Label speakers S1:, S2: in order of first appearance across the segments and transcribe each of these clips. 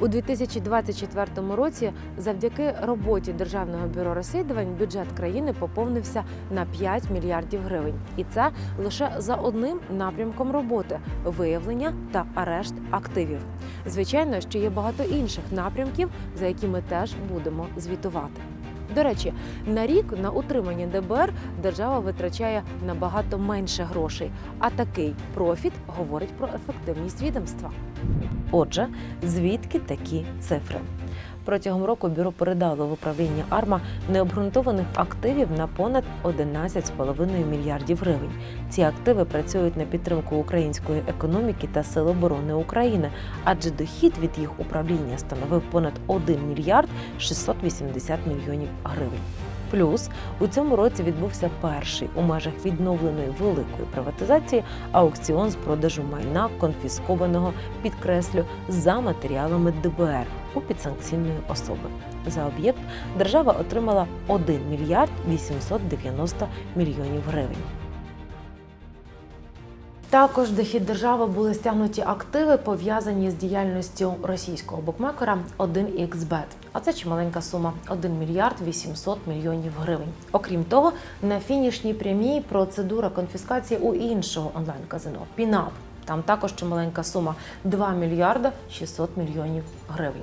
S1: У 2024 році завдяки роботі Державного бюро розслідувань бюджет країни поповнився на 5 мільярдів гривень, і це лише за одним напрямком роботи виявлення та арешт активів. Звичайно, що є багато інших напрямків, за які ми теж будемо звітувати. До речі, на рік на утримання ДБР держава витрачає набагато менше грошей, а такий профіт говорить про ефективність відомства. Отже, звідки такі цифри? Протягом року бюро передало в управління АРМА необґрунтованих активів на понад 11,5 мільярдів гривень. Ці активи працюють на підтримку української економіки та Сил оборони України, адже дохід від їх управління становив понад 1 мільярд 680 мільйонів гривень. Плюс у цьому році відбувся перший у межах відновленої великої приватизації аукціон з продажу майна конфіскованого підкреслю за матеріалами ДБР у підсанкційної особи. За об'єкт держава отримала 1 мільярд 890 мільйонів гривень. Також дохід держави були стягнуті активи, пов'язані з діяльністю російського букмекера 1xBet. А це чималенька сума 1 мільярд 800 мільйонів гривень. Окрім того, на фінішній прямій процедура конфіскації у іншого онлайн-казино Пінап. Там також чималенька сума 2 мільярда 600 мільйонів гривень.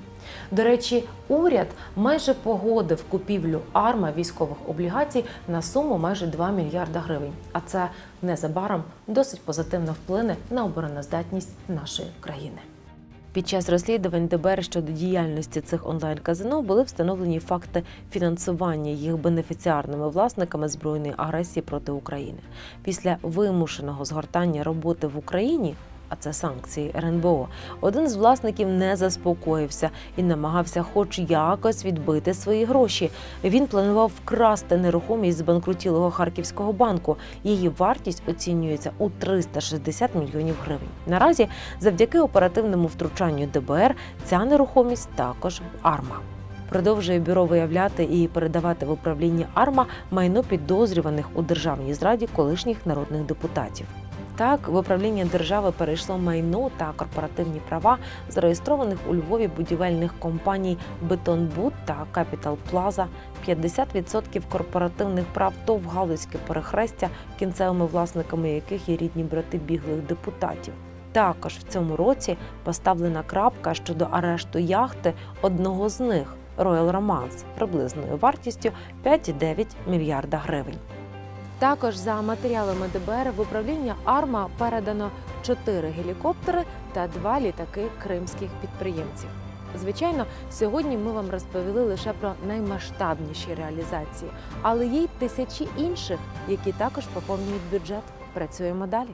S1: До речі, уряд майже погодив купівлю арма військових облігацій на суму майже 2 мільярда гривень. А це незабаром досить позитивно вплине на обороноздатність нашої країни. Під час розслідувань ДБР щодо діяльності цих онлайн-казино були встановлені факти фінансування їх бенефіціарними власниками збройної агресії проти України. Після вимушеного згортання роботи в Україні. А це санкції РНБО. Один з власників не заспокоївся і намагався, хоч якось відбити свої гроші. Він планував вкрасти нерухомість з банкрутілого харківського банку. Її вартість оцінюється у 360 мільйонів гривень. Наразі, завдяки оперативному втручанню ДБР, ця нерухомість також АРМА. Продовжує бюро виявляти і передавати в управління АРМА майно підозрюваних у державній зраді колишніх народних депутатів. Так, в управління держави перейшло майно та корпоративні права зареєстрованих у Львові будівельних компаній Бетонбуд та Капітал Плаза, 50% корпоративних прав ТОВ Галузьке перехрестя, кінцевими власниками яких є рідні брати біглих депутатів. Також в цьому році поставлена крапка щодо арешту яхти одного з них Royal Romance приблизною вартістю 5,9 мільярда гривень. Також за матеріалами ДБР в управління АРМА передано 4 гелікоптери та 2 літаки кримських підприємців. Звичайно, сьогодні ми вам розповіли лише про наймасштабніші реалізації, але є й тисячі інших, які також поповнюють бюджет. Працюємо далі.